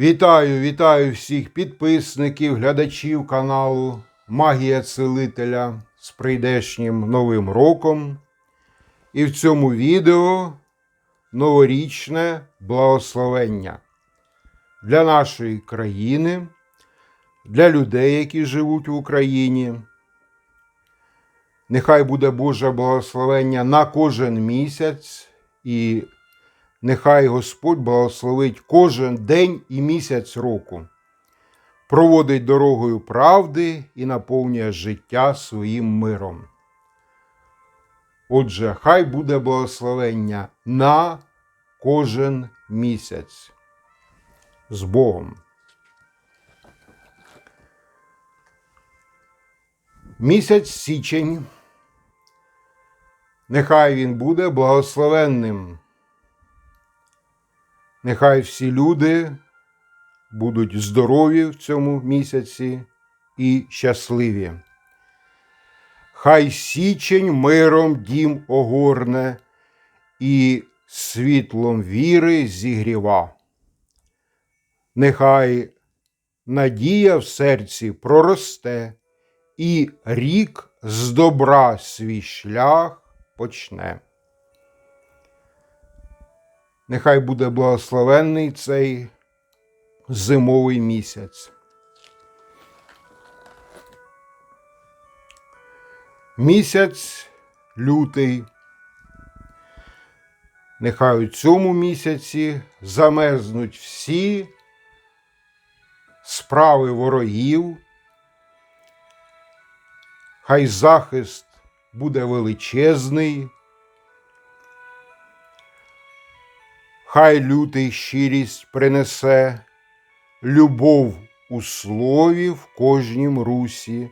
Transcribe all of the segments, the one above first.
Вітаю, вітаю всіх підписників, глядачів каналу Магія Целителя з прийдешнім Новим роком. І в цьому відео новорічне благословення для нашої країни, для людей, які живуть в Україні. Нехай буде Боже благословення на кожен місяць і Нехай Господь благословить кожен день і місяць року, проводить дорогою правди і наповнює життя своїм миром. Отже, хай буде благословення на кожен місяць з Богом. Місяць січень. Нехай він буде благословенним. Нехай всі люди будуть здорові в цьому місяці і щасливі. Хай січень миром дім огорне і світлом віри зігріва. Нехай надія в серці проросте, і рік з добра свій шлях почне. Нехай буде благословенний цей зимовий місяць. Місяць лютий. Нехай у цьому місяці замерзнуть всі справи ворогів. Хай захист буде величезний. Хай лютий щирість принесе любов у слові в кожнім русі.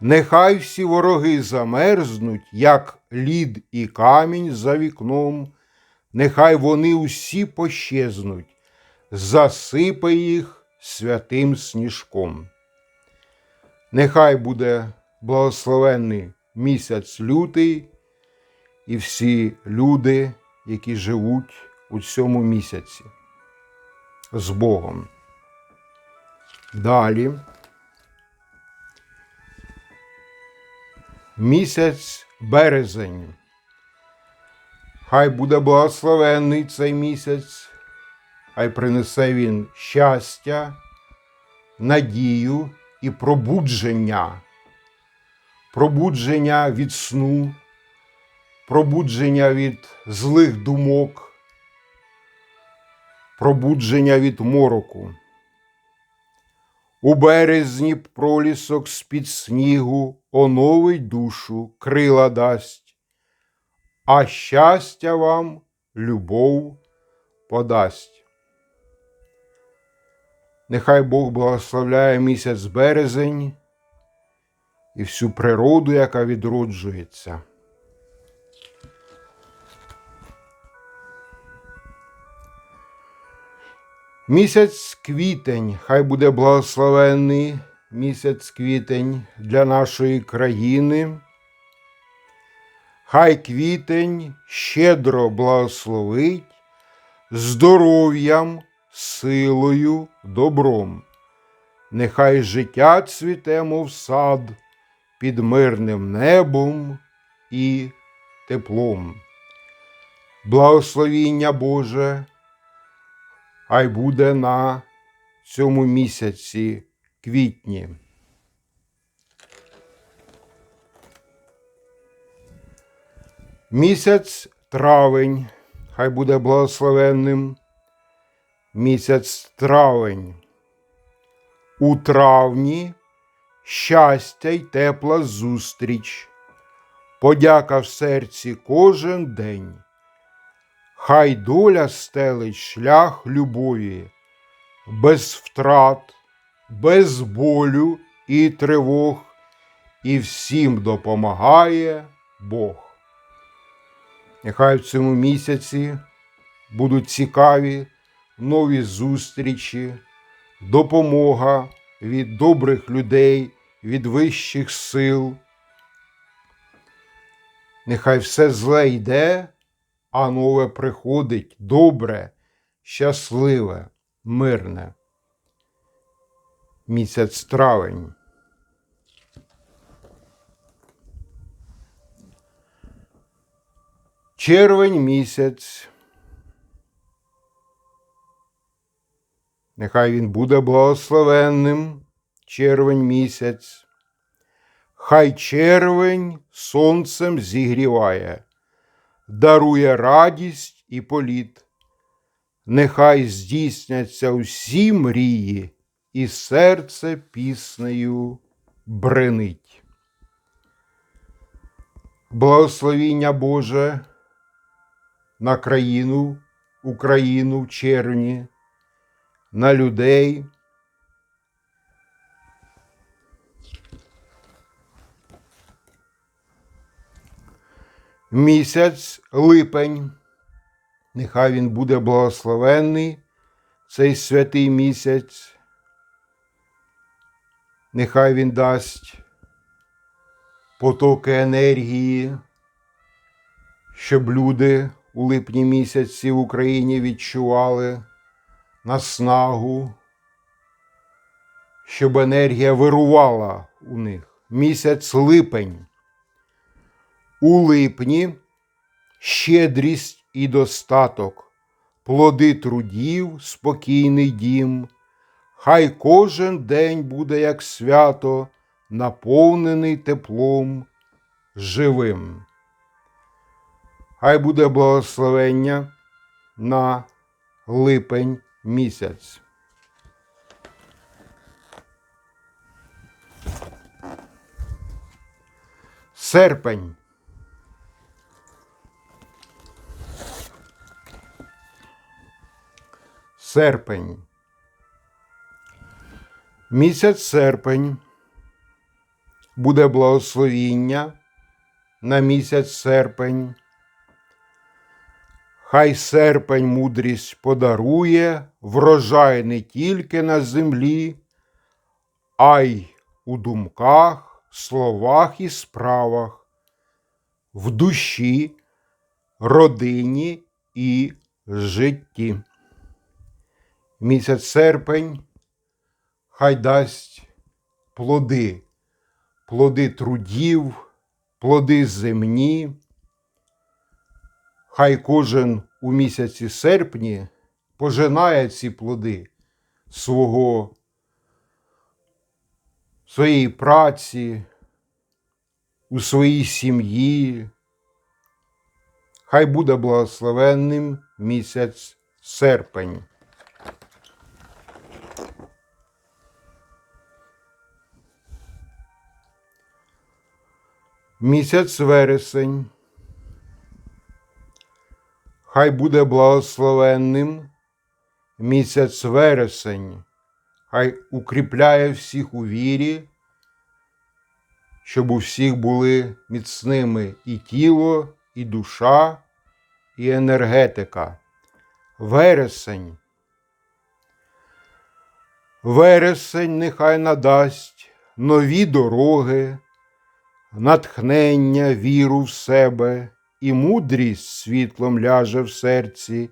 Нехай всі вороги замерзнуть, як лід і камінь за вікном, нехай вони усі пощезнуть, засипай їх святим сніжком. Нехай буде благословенний місяць лютий і всі люди, які живуть у цьому місяці з Богом. Далі. Місяць березень. Хай буде благословенний цей місяць, хай принесе він щастя, надію і пробудження, пробудження від сну, пробудження від злих думок пробудження від мороку. У березні пролісок з-під снігу оновить душу, крила дасть, а щастя вам любов подасть. Нехай Бог благословляє місяць березень і всю природу, яка відроджується. Місяць квітень, хай буде благословенний місяць квітень для нашої країни. Хай квітень щедро благословить здоров'ям, силою, добром. Нехай життя цвіте, мов сад під мирним небом і теплом. Благословіння Боже хай буде на цьому місяці квітні. Місяць травень, хай буде благословенним. Місяць травень. У травні щастя й тепла зустріч, подяка в серці кожен день. Хай доля стелить шлях любові, без втрат, без болю і тривог, і всім допомагає Бог. Нехай в цьому місяці будуть цікаві нові зустрічі, допомога від добрих людей, від вищих сил. Нехай все зле йде а нове приходить добре, щасливе, мирне. місяць травень. Червень місяць. Нехай він буде благословенним, червень місяць. Хай червень сонцем зігріває, дарує радість і політ. Нехай здійсняться усі мрії, і серце піснею бренить. Благословіння Боже на країну, Україну в червні, на людей. Місяць липень. Нехай він буде благословенний, цей святий місяць. Нехай він дасть потоки енергії, щоб люди у липні місяці в Україні відчували наснагу, щоб енергія вирувала у них. Місяць липень. У липні щедрість і достаток, плоди трудів, спокійний дім. Хай кожен день буде як свято, наповнений теплом живим. Хай буде благословення на липень місяць. Серпень. Серпень. Місяць серпень буде благословіння на місяць серпень. Хай серпень мудрість подарує врожай не тільки на землі, а й у думках, словах і справах, в душі, родині і житті. Місяць серпень хай дасть плоди, плоди трудів, плоди земні. Хай кожен у місяці серпні пожинає ці плоди свого, своєї праці, у своїй сім'ї. Хай буде благословенним місяць серпень. Місяць вересень. Хай буде благословенним місяць вересень, хай укріпляє всіх у вірі, щоб у всіх були міцними і тіло, і душа, і енергетика. Вересень. Вересень нехай надасть нові дороги, натхнення, віру в себе і мудрість світлом ляже в серці,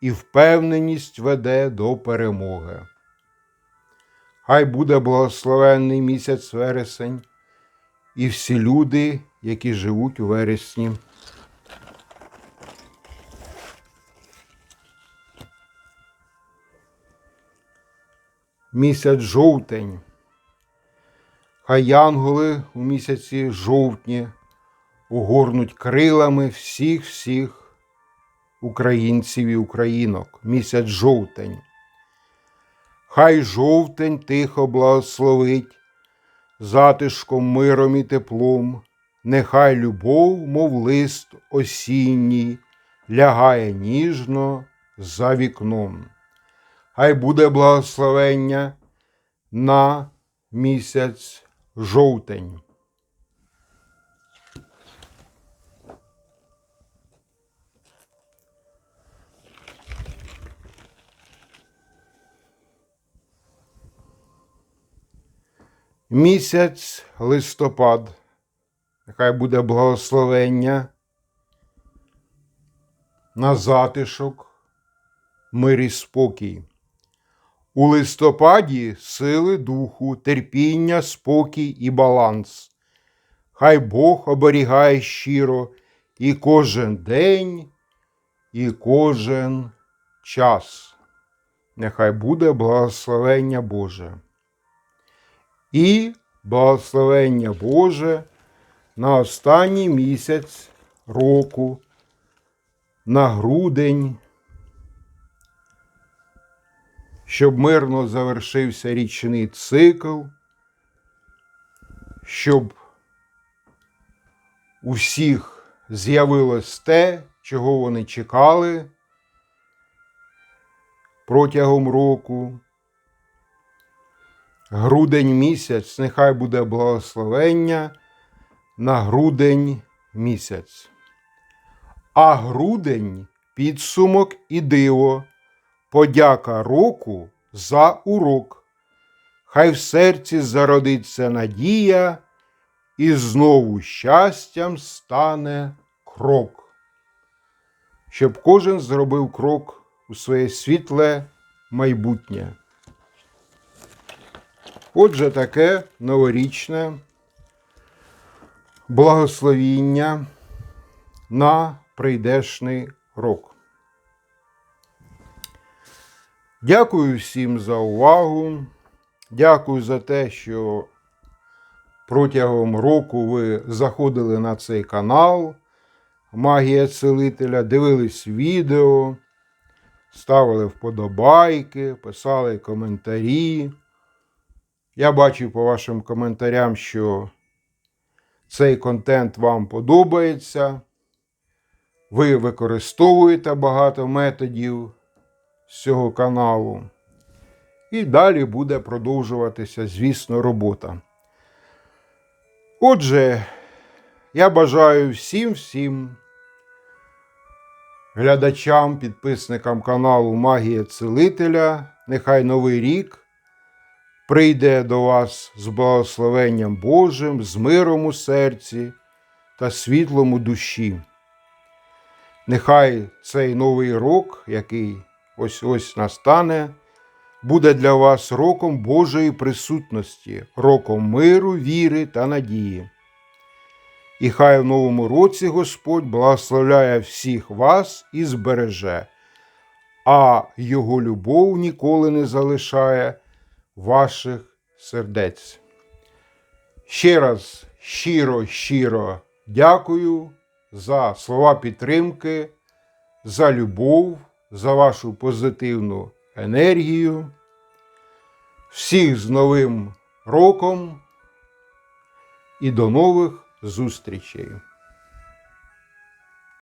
і впевненість веде до перемоги. Хай буде благословенний місяць вересень і всі люди, які живуть у вересні. Місяць жовтень. Хай янголи у місяці жовтні угорнуть крилами всіх всіх українців і українок. Місяць жовтень. Хай жовтень тихо благословить, затишком, миром і теплом, нехай любов, мов лист осінній, лягає ніжно за вікном. Хай буде благословення на місяць жовтень. Місяць листопад, нехай буде благословення на затишок, мир і спокій. У листопаді сили духу, терпіння, спокій і баланс. Хай Бог оберігає щиро і кожен день, і кожен час. Нехай буде благословення Боже. І благословення Боже на останній місяць року, на грудень, щоб мирно завершився річний цикл, щоб у всіх з'явилось те, чого вони чекали протягом року. Грудень місяць, нехай буде благословення на грудень місяць. А грудень підсумок і диво, подяка року за урок. Хай в серці зародиться надія, і знову щастям стане крок. Щоб кожен зробив крок у своє світле майбутнє. Отже, таке новорічне благословіння на прийдешний рок. Дякую всім за увагу. Дякую за те, що протягом року ви заходили на цей канал Магія Целителя, дивились відео, ставили вподобайки, писали коментарі. Я бачу по вашим коментарям, що цей контент вам подобається. Ви використовуєте багато методів з цього каналу. І далі буде продовжуватися, звісно, робота. Отже, я бажаю всім всім глядачам, підписникам каналу Магія Целителя. Нехай Новий рік прийде до вас з благословенням Божим, з миром у серці та світлом у душі. Нехай цей новий рок, який ось ось настане, буде для вас роком Божої присутності, роком миру, віри та надії. І хай в новому році Господь благословляє всіх вас і збереже, а Його любов ніколи не залишає ваших сердець. Ще раз щиро, щиро дякую за слова підтримки, за любов, за вашу позитивну енергію. Всіх з Новим роком і до нових зустрічей!